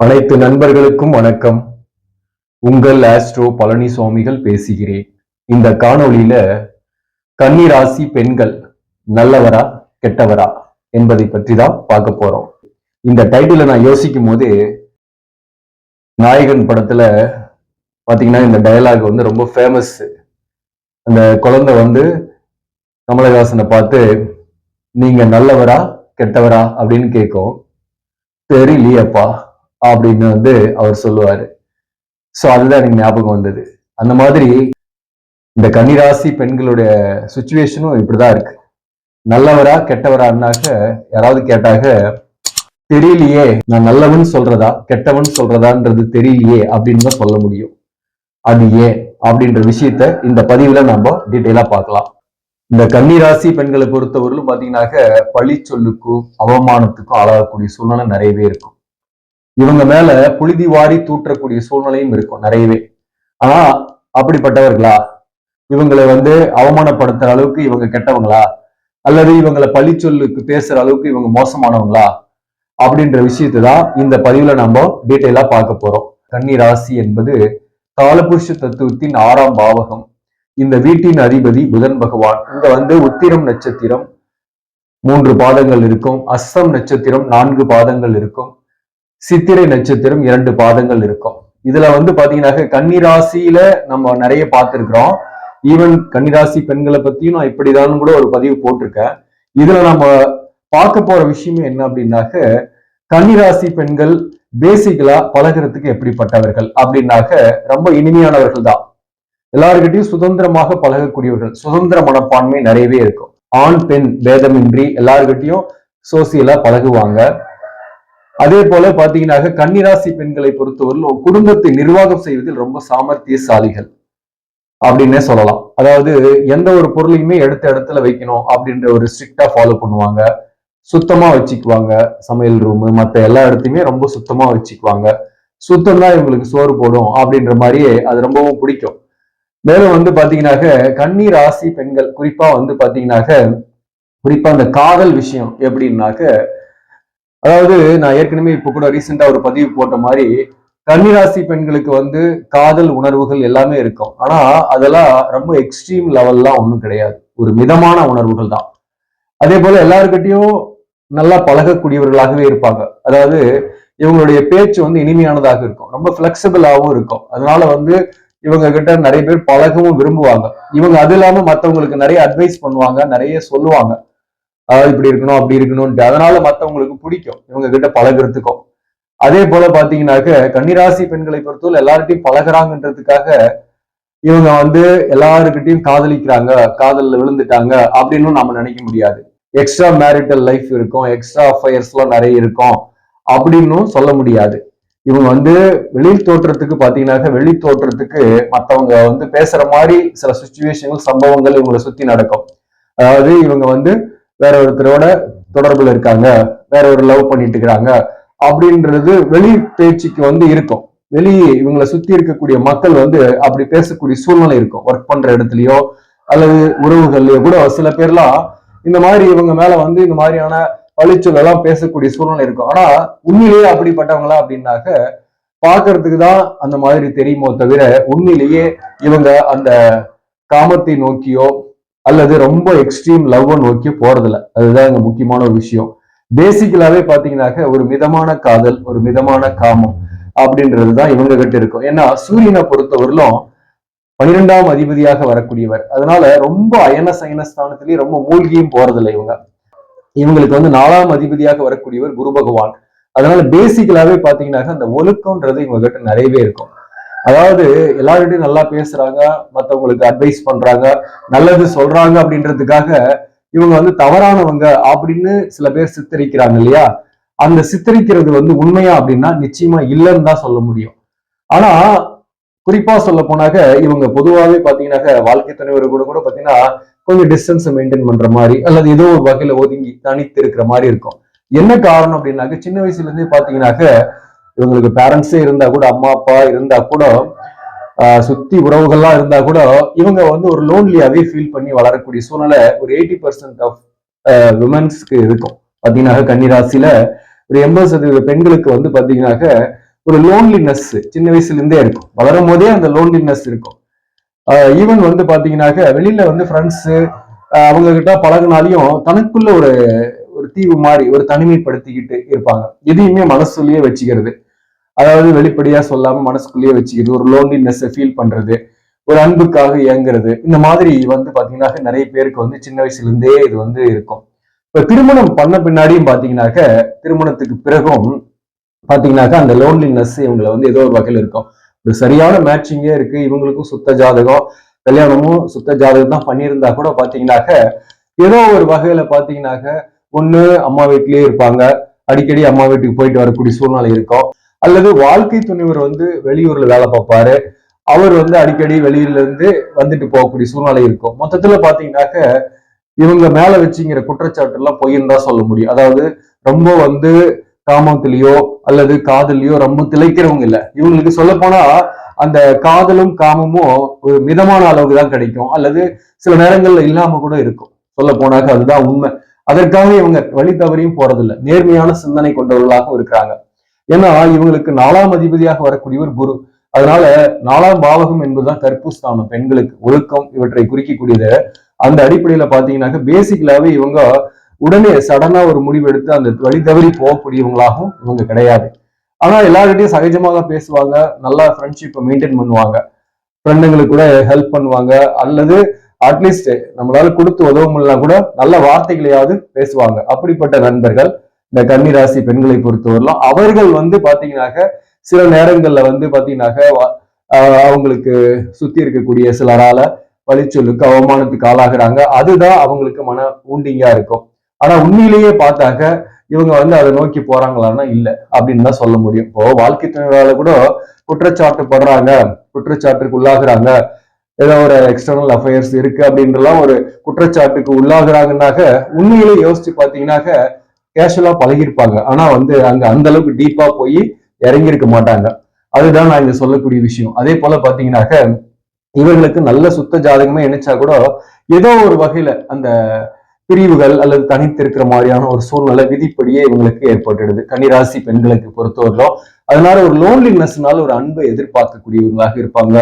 அனைத்து நண்பர்களுக்கும் வணக்கம். உங்கள் ஆஸ்ட்ரோ பழனி சுவாமிகள் பேசுகிறேன். இந்த காணொளியில கன்னிராசி பெண்கள் நல்லவரா கெட்டவரா என்பதை பற்றி தான் பார்க்க போறோம். இந்த டைட்டில நான் யோசிக்கும் போது நாயகன் படத்துல பாத்தீங்கன்னா இந்த டயலாக் வந்து ரொம்ப ஃபேமஸ் அந்த குழந்தை வந்து கமலஹாசனை பார்த்து நீங்க நல்லவரா கெட்டவரா? அப்படின்னு கேட்கும். தெரியலையப்பா. அப்படின்னு வந்து அவர் சொல்லுவாரு. சோ அதுதான் எனக்கு ஞாபகம் வந்தது. அந்த மாதிரி இந்த கன்னிராசி பெண்களுடைய சுச்சுவேஷனும் இப்படிதான் இருக்கு. நல்லவரா கெட்டவரான்னாக்க யாராவது கேட்டாக தெரியலையே நான் நல்லவன் சொல்றதா கெட்டவன் சொல்றதான்றது தெரியலையே அப்படின்னு தான் சொல்ல முடியும். அது ஏன்? அப்படின்ற விஷயத்த இந்த பதிவுல நம்ம டீட்டெயிலா பார்க்கலாம். இந்த கன்னிராசி பெண்களை பொறுத்தவரையிலும் பாத்தீங்கன்னாக்க பழி சொல்லுக்கும் அவமானத்துக்கும் ஆளாகக்கூடிய சூழ்நிலை நிறையவே இருக்கும். இவங்க மேல புழுதி வாரி தூற்றக்கூடிய சூழ்நிலையும் இருக்கும் நிறையவே. ஆனா அப்படிப்பட்டவர்களா? இவங்களை வந்து அவமானப்படுத்துற அளவுக்கு இவங்க கெட்டவங்களா? அல்லது இவங்களை பழி சொல்லுக்கு பேசுற அளவுக்கு இவங்க மோசமானவங்களா? அப்படின்ற விஷயத்தை தான் இந்த பதிவுல நம்ம டீட்டெயிலா பார்க்க போறோம். கன்னி ராசி என்பது காலபுருஷ தத்துவத்தின் ஆறாம் பாவகம். இந்த வீட்டின் அதிபதி புதன் பகவான். இங்க வந்து உத்திரம் நட்சத்திரம் மூன்று பாதங்கள் இருக்கும். அஸ்தம் நட்சத்திரம் நான்கு பாதங்கள் இருக்கும். சித்திரை நட்சத்திரம் இரண்டு பாதங்கள் இருக்கும். இதுல வந்து பாத்தீங்கன்னாக்க கன்னிராசியில நம்ம நிறைய பார்த்திருக்கிறோம். ஈவன் கன்னிராசி பெண்களை பத்தியும் நான் இப்படிதான் கூட ஒரு பதிவு போட்டிருக்கேன். இதுல நம்ம பார்க்க போற விஷயமே என்ன அப்படின்னாக்க கன்னிராசி பெண்கள் பேசிக்கலா பழகிறதுக்கு எப்படிப்பட்டவர்கள் அப்படின்னாக்க ரொம்ப இனிமையானவர்கள் தான். எல்லாருக்கிட்டையும் சுதந்திரமாக பழகக்கூடியவர்கள் சுதந்திர மனப்பான்மை நிறையவே இருக்கும். ஆண் பெண் பேதமின்றி எல்லாருக்கிட்டையும் சோசியலா பழகுவாங்க. அதே போல பாத்தீங்கன்னாக்க கன்னிராசி பெண்களை பொறுத்தவரையில் குடும்பத்தை நிர்வாகம் செய்வதில் ரொம்ப சாமர்த்தியசாலிகள் அப்படின்னே சொல்லலாம். அதாவது எந்த ஒரு பொருளையுமே எடுத்த இடத்துல வைக்கணும் அப்படின்ற ஒரு ஸ்ட்ரிக்டா ஃபாலோ பண்ணுவாங்க. சுத்தமா வச்சுக்குவாங்க. சமையல் ரூம் மற்ற எல்லா இடத்தையுமே ரொம்ப சுத்தமா வச்சுக்குவாங்க. சுத்தம் தான் இவங்களுக்கு சோறு போடும் அப்படின்ற மாதிரியே அது ரொம்பவும் பிடிக்கும். மேலும் வந்து பாத்தீங்கன்னாக்க கன்னி ராசி பெண்கள் குறிப்பா வந்து பாத்தீங்கன்னாக்க குறிப்பா அந்த காதல் விஷயம் எப்படின்னாக்க அதாவது நான் ஏற்கனவே இப்ப கூட ரீசெண்டா ஒரு பதிவு போட்ட மாதிரி கன்னிராசி பெண்களுக்கு வந்து காதல் உணர்வுகள் எல்லாமே இருக்கும். ஆனா அதெல்லாம் ரொம்ப எக்ஸ்ட்ரீம் லெவல்லாம் ஒன்றும் கிடையாது. ஒரு மிதமான உணர்வுகள் தான். அதே போல எல்லாருக்கிட்டையும் நல்லா பழகக்கூடியவர்களாகவே இருப்பாங்க. அதாவது இவங்களுடைய பேச்சு வந்து இனிமையானதாக இருக்கும். ரொம்ப பிளெக்சிபிளாகவும் இருக்கும். அதனால வந்து இவங்க கிட்ட நிறைய பேர் பழகவும் விரும்புவாங்க. இவங்க அது இல்லாம மற்றவங்களுக்கு நிறைய அட்வைஸ் பண்ணுவாங்க நிறைய சொல்லுவாங்க. இப்படி இருக்கணும் அப்படி இருக்கணும்ட்டு அதனால மற்றவங்களுக்கு பிடிக்கும். இவங்க கிட்ட பழகுறதுக்கும். அதே போல பாத்தீங்கன்னாக்க கன்னிராசி பெண்களை பொறுத்தவரை எல்லார்ட்டையும் பழகுறாங்கன்றதுக்காக இவங்க வந்து எல்லாருக்கிட்டையும் காதலிக்கிறாங்க காதல்ல விழுந்துட்டாங்க அப்படின்னு நாம நினைக்க முடியாது. எக்ஸ்ட்ரா மேரிட்டல் லைஃப் இருக்கும் எக்ஸ்ட்ரா அஃபயர்ஸ் எல்லாம் நிறைய இருக்கும் அப்படின்னும் சொல்ல முடியாது. இவங்க வந்து வெளி தோற்றத்துக்கு பாத்தீங்கன்னாக்க வெளி தோற்றத்துக்கு மத்தவங்க வந்து பேசுற மாதிரி சில சுச்சுவேஷன்கள் சம்பவங்கள் இவங்களை சுத்தி நடக்கும். அதாவது இவங்க வந்து வேற ஒருத்தரோட தொடர்புல இருக்காங்க வேற ஒரு லவ் பண்ணிட்டு இருக்கிறாங்க அப்படின்றது வெளி பேச்சுக்கு வந்து இருக்கும். வெளியே இவங்களை சுத்தி இருக்கக்கூடிய மக்கள் வந்து அப்படி பேசக்கூடிய சூழ்நிலை இருக்கும். ஒர்க் பண்ற இடத்துலயோ அல்லது உறவுகள்லயோ கூட சில பேர்லாம் இந்த மாதிரி இவங்க மேல வந்து இந்த மாதிரியான பழிச்சொல் எல்லாம் பேசக்கூடிய சூழ்நிலை இருக்கும். ஆனா உண்மையிலேயே அப்படிப்பட்டவங்களா அப்படின்னாக்க பாக்குறதுக்கு தான் அந்த மாதிரி தெரியுமோ தவிர உண்மையிலேயே இவங்க அந்த காமத்தை நோக்கியோ அல்லது ரொம்ப எக்ஸ்ட்ரீம் லவ்வை நோக்கி போறதில்ல. அதுதான் இங்க முக்கியமான ஒரு விஷயம். பேசிக்கலாவே பாத்தீங்கன்னாக்க ஒரு மிதமான காதல் ஒரு மிதமான காமம் அப்படின்றது தான் இவங்க கிட்ட இருக்கும். ஏன்னா சூரியனை பொறுத்தவரையிலும் பனிரெண்டாம் அதிபதியாக வரக்கூடியவர். அதனால ரொம்ப அயன சயன ஸ்தானத்திலேயே ரொம்ப மூழ்கியும் போறதில்லை இவங்க. இவங்களுக்கு வந்து நாலாம் அதிபதியாக வரக்கூடியவர் குரு பகவான். அதனால பேசிக்கலாவே பாத்தீங்கன்னாக்க அந்த ஒழுக்கம்ன்றது இவங்க கிட்ட நிறையவே இருக்கும். அதாவது எல்லார்கிட்டையும் நல்லா பேசுறாங்க மத்தவங்களுக்கு அட்வைஸ் பண்றாங்க நல்லது சொல்றாங்க அப்படின்றதுக்காக இவங்க வந்து தவறானவங்க அப்படின்னு சில பேர் சித்தரிக்கிறாங்க இல்லையா? அந்த சித்தரிக்கிறது வந்து உண்மையா அப்படின்னா நிச்சயமா இல்லைன்னு தான் சொல்ல முடியும். ஆனா குறிப்பா சொல்ல போனாக்க இவங்க பொதுவாகவே பாத்தீங்கன்னாக்க வாழ்க்கை துணைவர் கூட கூட பாத்தீங்கன்னா கொஞ்சம் டிஸ்டன்ஸ் மெயின்டைன் பண்ற மாதிரி அல்லது ஏதோ ஒரு வகையில ஒதுங்கி தனித்து இருக்கிற மாதிரி இருக்கும். என்ன காரணம் அப்படின்னாக்க சின்ன வயசுல இருந்தே பாத்தீங்கன்னாக்க இவங்களுக்கு பேரண்ட்ஸே இருந்தா கூட அம்மா அப்பா இருந்தா கூட சுத்தி உறவுகள்லாம் இருந்தா கூட இவங்க வந்து ஒரு லோன்லியாவே ஃபீல் பண்ணி வளரக்கூடிய சூழ்நிலை ஒரு எயிட்டி பர்சன்ட் ஆஃப் விமன்ஸ்க்கு இருக்கும். பாத்தீங்கன்னாக்க கன்னிராசியில ஒரு எண்பது சதவீத பெண்களுக்கு வந்து பாத்தீங்கன்னாக்க ஒரு லோன்லினஸ் சின்ன வயசுல இருந்தே இருக்கும். வளரும் போதே அந்த லோன்லினஸ் இருக்கும். ஈவன் வந்து பாத்தீங்கன்னாக்க வெளியில வந்து ஃப்ரெண்ட்ஸு அவங்க கிட்ட பழகினாலையும் தனக்குள்ள ஒரு ஒரு தீவு மாதிரி ஒரு தனிமைப்படுத்திக்கிட்டு இருப்பாங்க. எதையுமே மனசுலயே வச்சுக்கிறது. அதாவது வெளிப்படையா சொல்லாம மனசுக்குள்ளேயே வச்சுக்கிறது. ஒரு லோன்லினஸ் ஃபீல் பண்றது. ஒரு அன்புக்காக இயங்குறது. இந்த மாதிரி வந்து பாத்தீங்கன்னா நிறைய பேருக்கு வந்து சின்ன வயசுல இருந்தே இது வந்து இருக்கும். இப்ப திருமணம் பண்ண பின்னாடியும் பாத்தீங்கன்னாக்க திருமணத்துக்கு பிறகும் பாத்தீங்கன்னாக்கா அந்த லோன்லினஸ் இவங்களை வந்து ஏதோ ஒரு வகையில் இருக்கும். ஒரு சரியான மேட்சிங்கே இருக்கு. இவங்களுக்கும் சுத்த ஜாதகம் கல்யாணமும் சுத்த ஜாதகம் தான் பண்ணியிருந்தா கூட பாத்தீங்கன்னாக்க ஏதோ ஒரு வகையில பாத்தீங்கன்னாக்க ஒன்று அம்மா வீட்லயே இருப்பாங்க. அடிக்கடி அம்மா வீட்டுக்கு போயிட்டு வரக்கூடிய சூழ்நிலை இருக்கும். அல்லது வாழ்க்கை துணிவர் வந்து வெளியூர்ல வேலை பார்ப்பாரு. அவர் வந்து அடிக்கடி வெளியில இருந்து வந்துட்டு போகக்கூடிய சூழ்நிலை இருக்கும். மொத்தத்துல பாத்தீங்கன்னாக்க இவங்க மேல வச்சுங்கிற குற்றச்சாட்டு எல்லாம் பொய்ன்னு தான் சொல்ல முடியும். அதாவது ரொம்ப வந்து காமத்திலேயோ அல்லது காதலையோ ரொம்ப திளைக்கிறவங்க இல்ல. இவங்களுக்கு சொல்ல போனா அந்த காதலும் காமமும் ஒரு மிதமான அளவுக்கு தான் கிடைக்கும். அல்லது சில நேரங்கள்ல இல்லாம கூட இருக்கும். சொல்ல போனாக்க அதுதான் உண்மை. அதற்காக இவங்க வழி தவறியும் போறதில்ல. நேர்மையான சிந்தனை கொண்டவர்களாகவும் இருக்கிறாங்க. ஏன்னா இவங்களுக்கு நாலாம் அதிபதியாக வரக்கூடியவர் குரு. அதனால நாலாம் பாவகம் என்பதுதான் கற்புஸ்தானம் பெண்களுக்கு. ஒழுக்கம் இவற்றை குறிக்கக்கூடியது. அந்த அடிப்படையில பாத்தீங்கன்னாக்க பேசிக்கலாவே இவங்க உடனே சடனா ஒரு முடிவு எடுத்து அந்த வழி தவறி போகக்கூடியவங்களாகவும் இவங்க கிடையாது. ஆனா எல்லார்கிட்டையும் சகஜமாக பேசுவாங்க. நல்லா ஃப்ரெண்ட்ஷிப்பை மெயின்டைன் பண்ணுவாங்க. ஃப்ரெண்டுங்களுக்கு கூட ஹெல்ப் பண்ணுவாங்க. அல்லது அட்லீஸ்ட் நம்மளால கொடுத்து உதவ முடியலாம் கூட நல்ல வார்த்தைகளையாவது பேசுவாங்க. அப்படிப்பட்ட நண்பர்கள் இந்த கன்னிராசி பெண்களை பொறுத்தவரையிலும் அவர்கள் வந்து பாத்தீங்கன்னாக்க சில நேரங்கள்ல வந்து பாத்தீங்கன்னாக்க அவங்களுக்கு சுத்தி இருக்கக்கூடிய சிலரால வழிச்சொல்லுக்கு அவமானத்துக்கு ஆளாகிறாங்க. அதுதான் அவங்களுக்கு மன ஊண்டிங்கா இருக்கும். ஆனா உண்மையிலேயே பார்த்தாக்க இவங்க வந்து அதை நோக்கி போறாங்களான்னா இல்ல அப்படின்னு தான் சொல்ல முடியும். இப்போ வாழ்க்கை துணைவரால கூட குற்றச்சாட்டு படுறாங்க குற்றச்சாட்டுக்கு உள்ளாகுறாங்க ஏதோ ஒரு எக்ஸ்டர்னல் அஃபேர்ஸ் இருக்கு அப்படின்றலாம் ஒரு குற்றச்சாட்டுக்கு உள்ளாகுறாங்கன்னாக்க உண்மையிலே யோசிச்சு பார்த்தீங்கன்னாக்க கேஷுவலா பழகிருப்பாங்க ஆனா வந்து அங்க அந்த அளவுக்கு டீப்பா போய் இறங்கியிருக்க மாட்டாங்க. அதுதான் நான் இங்க சொல்லக்கூடிய விஷயம். அதே போல பாத்தீங்கன்னாக்க இவர்களுக்கு நல்ல சுத்த ஜாதகமே நினைச்சா கூட ஏதோ ஒரு வகையில அந்த பிரிவுகள் அல்லது தனித்து இருக்கிற மாதிரியான ஒரு சூழ்நிலை விதிப்படியே இவங்களுக்கு ஏற்பட்டுடுது. கன்னிராசி பெண்களுக்கு பொறுத்தவரையிலும். அதனால ஒரு லோன்லினஸ்னால ஒரு அன்பை எதிர்பார்க்கக்கூடியவங்களாக இருப்பாங்க.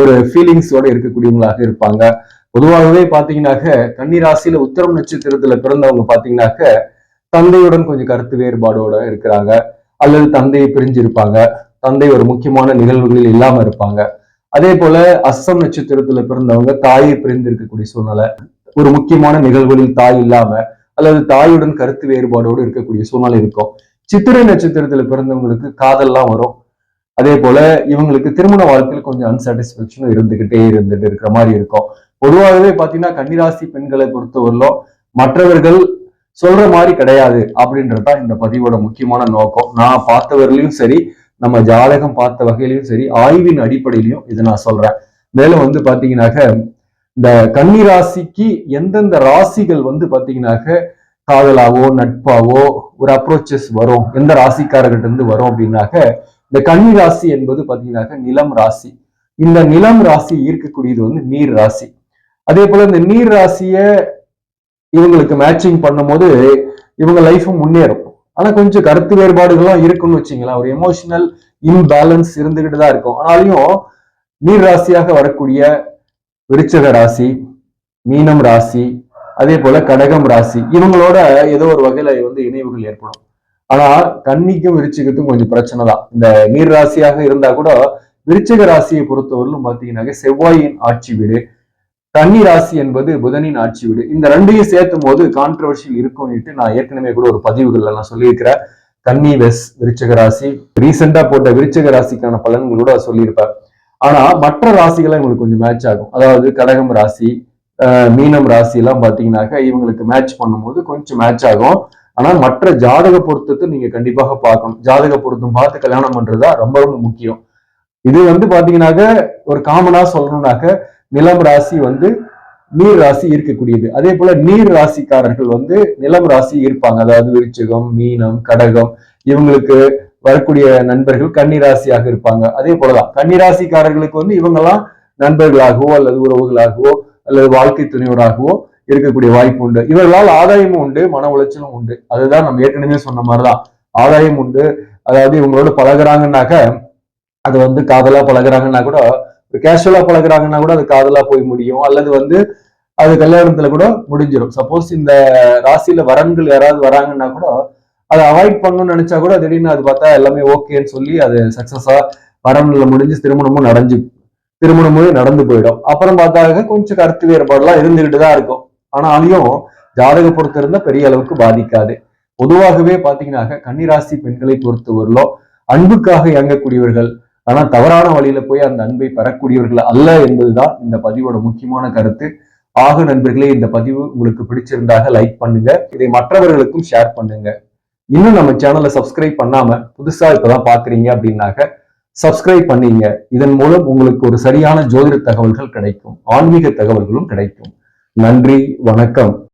ஒரு ஃபீலிங்ஸோட இருக்கக்கூடியவங்களாக இருப்பாங்க. பொதுவாகவே பாத்தீங்கன்னாக்க கன்னிராசியில உத்தரம் நட்சத்திரத்துல பிறந்தவங்க பாத்தீங்கன்னாக்க தந்தையுடன் கொஞ்சம் கருத்து வேறுபாடோட இருக்கிறாங்க. அல்லது தந்தையை பிரிஞ்சிருப்பாங்க. தந்தை ஒரு முக்கியமான நிகழ்வுகளில் இல்லாம இருப்பாங்க. அதே போல அஸ்ஸம் நட்சத்திரத்துல பிறந்தவங்க தாயை பிரிந்து இருக்கக்கூடிய சூழ்நிலை ஒரு முக்கியமான நிகழ்வுகளில் தாய் இல்லாம அல்லது தாயுடன் கருத்து வேறுபாடோடு இருக்கக்கூடிய சூழ்நிலை இருக்கும். சித்திரை நட்சத்திரத்துல பிறந்தவங்களுக்கு காதல்லாம் வரும். அதே போல இவங்களுக்கு திருமண வாழ்க்கையில் கொஞ்சம் அன்சாட்டிஸ்பேக்ஷனும் இருந்துகிட்டே இருந்துட்டு இருக்கிற மாதிரி இருக்கும். பொதுவாகவே பாத்தீங்கன்னா கன்னிராசி பெண்களை பொறுத்தவரையிலும் மற்றவர்கள் சொல்ற மாதிரி கிடையாது அப்படின்றதுதான் இந்த பதிவோட முக்கியமான நோக்கம். நான் பார்த்தவர்களையும் சரி நம்ம ஜாதகம் பார்த்த வகையிலையும் சரி ஆய்வின் அடிப்படையிலையும் இதை நான் சொல்றேன். மேலும் வந்து பாத்தீங்கன்னாக்க இந்த கன்னி ராசிக்கு எந்தெந்த ராசிகள் வந்து பாத்தீங்கன்னாக்க காதலாவோ நட்பாவோ ஒரு அப்ரோச்சஸ் வரும் எந்த ராசிக்காரர்கிட்ட இருந்து வரும் அப்படின்னாக்க இந்த கன்னி ராசி என்பது பார்த்தீங்கன்னாக்க நிலம் ராசி. இந்த நிலம் ராசி ஈர்க்கக்கூடியது வந்து நீர் ராசி. அதே போல இந்த நீர் ராசியை இவங்களுக்கு மேட்சிங் பண்ணும்போது இவங்க லைஃபும் முன்னேறும். ஆனா கொஞ்சம் கருத்து வேறுபாடுகள்லாம் இருக்குன்னு வச்சுங்களேன். ஒரு எமோஷனல் இம்பேலன்ஸ் இருந்துகிட்டு தான் இருக்கும். ஆனாலையும் நீர் ராசியாக வரக்கூடிய விருச்சக ராசி மீனம் ராசி அதே போல கடகம் ராசி இவங்களோட ஏதோ ஒரு வகையில வந்து இணைவுகள் ஏற்படும். ஆனா கன்னிக்கும் விருச்சிகத்துக்கும் கொஞ்சம் பிரச்சனை தான் இந்த நீர் ராசியாக இருந்தா கூட விருச்சிக ராசியை பொறுத்தவரையிலும் பாத்தீங்கன்னாக்க செவ்வாயின் ஆட்சி வீடு கன்னி ராசி என்பது புதனின் ஆட்சி வீடு. இந்த ரெண்டையும் சேர்த்தும் போது கான்ட்ரவர்ஷியல் இருக்கும்னுட்டு நான் ஏற்கனவே கூட ஒரு பதிவுகள்ல நான் சொல்லியிருக்கிறேன். கன்னி வெஸ் விருச்சக ராசி. ரீசெண்டா போட்ட விருச்சக ராசிக்கான பலன்களோட சொல்லியிருப்பேன். ஆனா மற்ற ராசிகளை இவங்களுக்கு கொஞ்சம் மேட்ச் ஆகும். அதாவது கடகம் ராசி மீனம் ராசி எல்லாம் பாத்தீங்கன்னாக்க இவங்களுக்கு மேட்ச் பண்ணும்போது கொஞ்சம் மேட்ச் ஆகும். ஆனா மற்ற ஜாதக பொருத்தத்தை நீங்க கண்டிப்பாக பார்க்கணும். ஜாதக பொருத்தம் பார்த்து கல்யாணம் பண்றதா ரொம்ப ரொம்ப முக்கியம். இது வந்து பாத்தீங்கன்னாக்க ஒரு காமனா சொல்லணும்னாக்க நிலம் ராசி வந்து நீர் ராசி இருக்கக்கூடியது. அதே போல நீர் ராசிக்காரர்கள் வந்து நிலம் ராசி இருப்பாங்க. அதாவது விருச்சகம் மீனம் கடகம் இவங்களுக்கு வரக்கூடிய நண்பர்கள் கன்னிராசியாக இருப்பாங்க. அதே போலதான் கன்னிராசிக்காரர்களுக்கு வந்து இவங்கெல்லாம் நண்பர்களாகவோ அல்லது உறவுகளாகவோ அல்லது வாழ்க்கை துணைவராகவோ இருக்கக்கூடிய வாய்ப்பு உண்டு. இவர்களால் ஆதாயமும் உண்டு மன உளைச்சலும் உண்டு. அதுதான் நம்ம ஏற்கனவே சொன்ன மாதிரிதான். ஆதாயம் உண்டு. அதாவது இவங்களோட பழகிறாங்கன்னாக்க அது வந்து காதலா பழகுறாங்கன்னா கூட கேஷுவலா பழகுறாங்கன்னா கூட அது காதலா போய் முடியும். அல்லது வந்து அது கல்யாணத்துல கூட முடிஞ்சிடும் சப்போஸ் இந்த ராசியில வரன்கள் யாராவது வராங்கன்னா கூட அதை அவாய்ட் பண்ணணும்னு நினைச்சா கூட திடீர்னு அது பார்த்தா எல்லாமே ஓகேன்னு சொல்லி அது சக்சஸா வரன்ல முடிஞ்சு திருமணமும் நடஞ்சு திருமணமும் நடந்து போயிடும். அப்புறம் பார்த்தாக்க கொஞ்சம் கருத்து வேறுபாடுலாம் இருந்துகிட்டு தான் இருக்கும். ஆனா அதையும் ஜாதக பொறுத்து பெரிய அளவுக்கு பாதிக்காது. பொதுவாகவே பாத்தீங்கன்னாக்க கன்னிராசி பெண்களை பொறுத்தவரையிலும் அன்புக்காக இயங்கக்கூடியவர்கள் ஆனா தவறான வழியில போய் அந்த அன்பை பெறக்கூடியவர்கள் அல்ல என்பதுதான் இந்த பதிவோட முக்கியமான கருத்து. ஆக நண்பர்களே இந்த பதிவு உங்களுக்கு பிடிச்சிருந்தாக லைக் பண்ணுங்க. இதை மற்றவர்களுக்கும் ஷேர் பண்ணுங்க. இன்னும் நம்ம சேனலை சப்ஸ்கிரைப் பண்ணாம புதுசா இப்பதான் பாக்குறீங்க அப்படின்னாக்க சப்ஸ்கிரைப் பண்ணீங்க. இதன் மூலம் உங்களுக்கு ஒரு சரியான ஜோதிட தகவல்கள் கிடைக்கும். ஆன்மீக தகவல்களும் கிடைக்கும். நன்றி வணக்கம்.